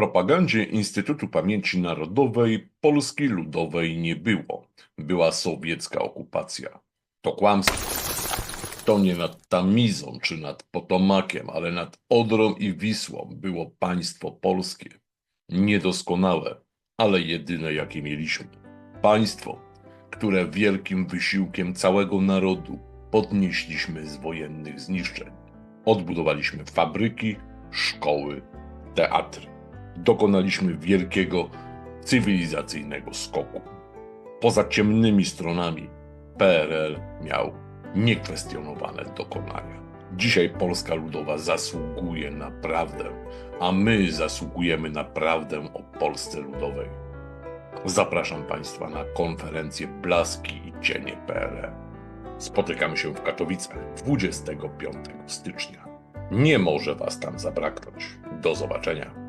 propagandzie Instytutu Pamięci Narodowej Polski Ludowej nie było. Była sowiecka okupacja. To kłamstwo. To nie nad Tamizą czy nad Potomakiem, ale nad Odrą i Wisłą było państwo polskie. Niedoskonałe, ale jedyne jakie mieliśmy. Państwo, które wielkim wysiłkiem całego narodu podnieśliśmy z wojennych zniszczeń. Odbudowaliśmy fabryki, szkoły, teatry. Dokonaliśmy wielkiego cywilizacyjnego skoku. Poza ciemnymi stronami PRL miał niekwestionowane dokonania. Dzisiaj Polska Ludowa zasługuje na prawdę, a my zasługujemy na prawdę o Polsce Ludowej. Zapraszam Państwa na konferencję Blaski i Cienie PRL. Spotykamy się w Katowicach 25 stycznia. Nie może Was tam zabraknąć. Do zobaczenia.